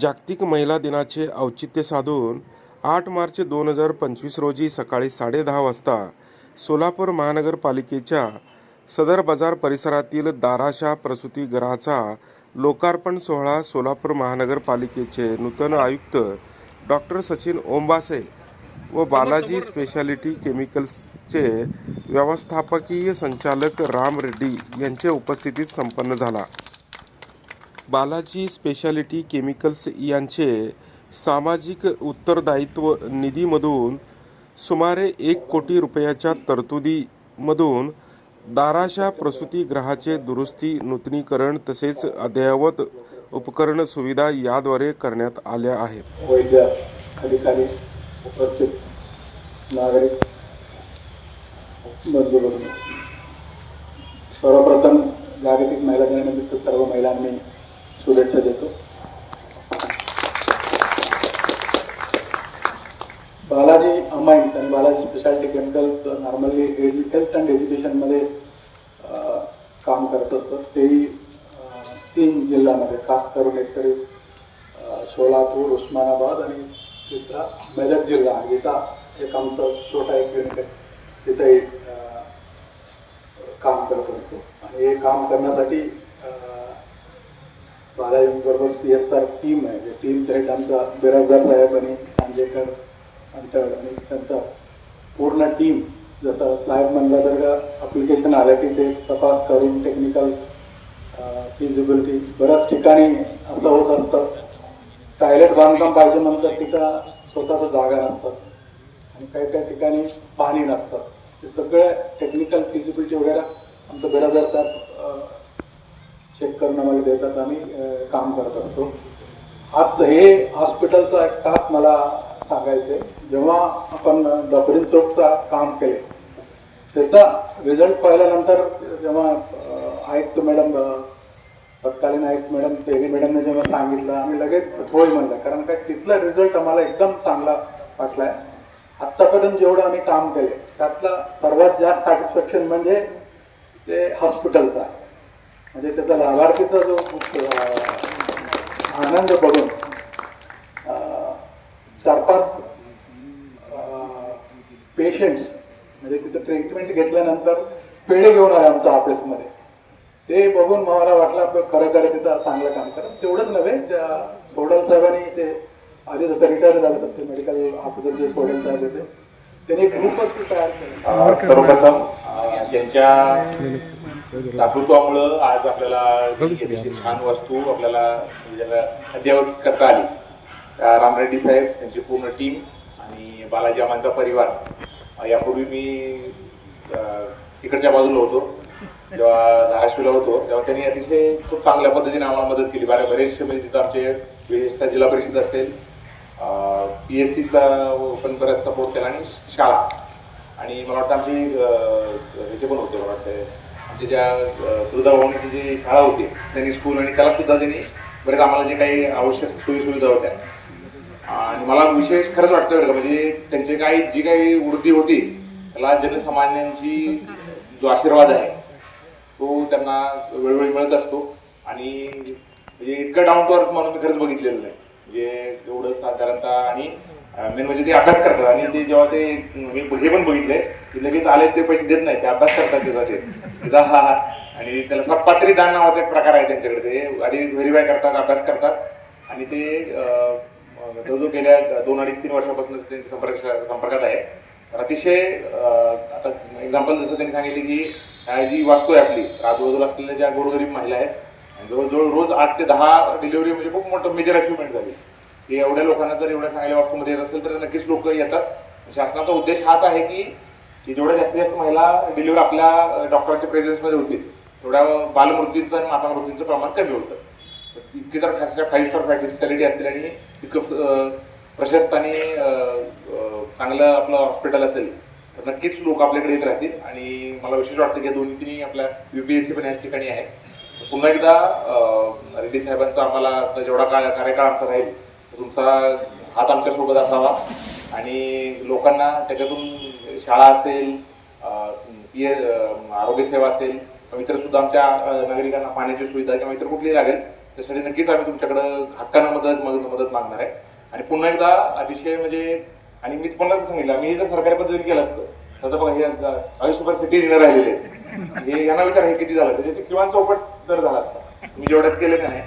जागतिक महिला दिनाचे औचित्य साधून आठ मार्च दोन हजार पंचवीस रोजी सकाळी साडेदहा वाजता सोलापूर महानगरपालिकेच्या सदर बाजार परिसरातील दाराशा प्रसूतीगृहाचा लोकार्पण सोहळा सोलापूर महानगरपालिकेचे नूतन आयुक्त डॉक्टर सचिन ओंबासे व बालाजी स्पेशालिटी केमिकल्सचे व्यवस्थापकीय संचालक राम रेड्डी यांच्या उपस्थितीत संपन्न झाला. बालाजी स्पेशालिटी केमिकल्स यांचे सामाजिक उत्तरदायित्व निधीमधून सुमारे एक कोटी रुपयाच्या तरतुदीमधून दाराशा प्रसूतीगृहाचे दुरुस्ती नूतनीकरण तसेच अद्ययावत उपकरण सुविधा याद्वारे करण्यात आल्या आहेत. वैद्य अधिकारी उपस्थित नागरिक सर्वप्रथम जागतिक महिला दिनानिमित्त सर्व महिलांनी शुभेच्छा देतो. बालाजी अमाइन्स आणि Balaji speciality chemicals normally health and एज्युकेशनमध्ये काम करत असतं तेही तीन जिल्ह्यामध्ये खास करून एकतरी सोलापूर उस्मानाबाद आणि तिसरा मेदक जिल्हा. इथं एक आमचं छोटा एक युनिट आहे. तिथंही काम करत असतो. आणि हे काम करण्यासाठी बारावी बरोबर सी एस आर टीम आहे. जे टीम थेट आमचा बिराजदार साहेब आणि सांजेकर अंतळ आणि त्यांचा पूर्ण टीम जसं साहेब म्हणलं तर का अप्लिकेशन आलं की ते तपास करून टेक्निकल फिजिबिलिटी बऱ्याच ठिकाणी असं होत असतं. टॉयलेट बांधकाम पाहिजे म्हणतात तिथं स्वतःचं जागा नसतात आणि काही काही ठिकाणी पाणी नसतं. ते सगळं टेक्निकल फिजिबिलिटी वगैरे आमचं बिराजदार साहेब चेक करणं मला देतात आम्ही काम करत असतो. आज हे हॉस्पिटलचा एक टास्क मला सांगायचं आहे जेव्हा आपण डॉक्टरीन चौकचा काम केले त्याचा रिझल्ट पाहिल्यानंतर जेव्हा आयुक्त मॅडम तत्कालीन आयुक्त मॅडम तेरी मॅडमने जेव्हा सांगितलं आम्ही लगेच होय म्हणलं. कारण काय तिथला रिझल्ट आम्हाला एकदम चांगला वाटला आहे आत्तापर्यंत जेवढं आम्ही काम केले त्यातलं सर्वात जास्त सॅटिस्फॅक्शन म्हणजे ते हॉस्पिटलचं आहे. म्हणजे त्याचा लाभार्थीचा जो आनंद बघून चार पाच पेशंट्स म्हणजे तिथं ट्रीटमेंट घेतल्यानंतर पेढे घेऊन आले आमच्या ऑफिसमध्ये ते बघून मला वाटलं आपलं खरं खरं तिथं चांगलं काम करा. तेवढंच नव्हे त्या सोडल साहेबांनी ते आधी जसं रिटायर झालं तर ते मेडिकल ऑफिसर जे सोडल साहेब होते त्यांनी ग्रुपच तयार केला. सर्वप्रथम त्यांच्या दातृत्वामुळं आज आपल्याला छान वस्तू आपल्याला ज्याला अद्ययावत करता आली. राम रेड्डी साहेब त्यांची पूर्ण टीम आणि बालाजी अमांचा परिवार. यापूर्वी मी तिकडच्या बाजूला होतो. जेव्हा धाराशिवला होतो तेव्हा त्यांनी अतिशय खूप चांगल्या पद्धतीने आम्हाला मदत केली. बऱ्या बरेचसे म्हणजे तिथं आमचे विशेषतः जिल्हा परिषद असेल पी एस सीचा पण बराच सपोर्ट केला आणि शाळा. आणि मला वाटतं आमची ह्याचे पण होते मला वाटतं आमची ज्या अं, जी शाळा होती त्यांनी स्कूल आणि त्याला सुद्धा त्यांनी बरेच आम्हाला जे काही आवश्यक सोयीसुविधा होत्या. आणि मला विशेष खरंच वाटतं बरं का म्हणजे त्यांची काही जी काही वृद्धी होती त्याला जनसामान्यांची जो आशीर्वाद आहे तो त्यांना वेळोवेळी मिळत असतो. आणि म्हणजे इतकं डाऊन टू अर्थ म्हणून मी खरंच बघितलेलं नाही. म्हणजे एवढं साधारणतः आणि मेन म्हणजे ते अभ्यास करतात. आणि ते जेव्हा ते मी हे पण बघितले की लगेच आले ते पैसे देत नाही ते अभ्यास करतात तेव्हा ते. हा हा. आणि त्याला सपात्री दान नावाचा एक प्रकार आहे त्यांच्याकडे. ते आधी व्हेरीफाय करतात अभ्यास करतात. आणि ते जो जो गेल्या दोन अडीच तीन वर्षापासून ते संपर्क संपर्कात आहे. तर अतिशय आता एक्झाम्पल जसं त्यांनी सांगितले की जी वास्तू आहे आपली. आजूबाजूला असलेल्या ज्या गोरगरीब महिला आहेत जवळजवळ रोज आठ ते दहा डिलिव्हरी म्हणजे खूप मोठं मेजर अचिव्हमेंट झाली. की एवढ्या लोकांना जर एवढ्या चांगल्या वास्तूमध्ये येत असेल तर नक्कीच लोक येतात. शासनाचा उद्देश हाच आहे की की जेवढ्या जास्तीत जास्त महिला डिलिव्हर आपल्या डॉक्टरांच्या प्रेझेन्समध्ये होतील तेवढ्या बालमृत्यूंचं आणि माता मृत्यूंचं प्रमाण कमी होतं. इतकी जर फाईव्ह स्टार फॅसिलिटी असतील आणि इतकं प्रशस्त आणि चांगलं आपलं हॉस्पिटल असेल तर नक्कीच लोक आपल्याकडे येत राहतील. आणि मला विशेष वाटतं की दोन्ही तिन्ही आपल्या बी पी एस सी पण याच ठिकाणी आहे. पुन्हा एकदा रेड्डी साहेबांचा आम्हाला जेवढा काळ कार्यकाळ आमचा राहील तुमचा हात आमच्यासोबत असावा. आणि लोकांना त्याच्यातून शाळा असेल पी एस आरोग्य सेवा असेल इतर सुद्धा आमच्या नागरिकांना पाण्याची सुविधा किंवा इतर कुठलीही लागेल त्यासाठी नक्कीच आम्ही तुमच्याकडं हक्कानं मदत मदत मदत मागणार आहे. आणि पुन्हा एकदा अतिशय म्हणजे आणि मी तुम्हाला सांगितलं मी जर सरकारी पद्धतीने केलं असतं तर बघा हे आता आयुष्यभर सिटी डिनर राहिलेले हे यांना विचार हे किती झालं? त्याचे किमान चौपट दर झाला असता मी जेवढ्यात केलं का नाही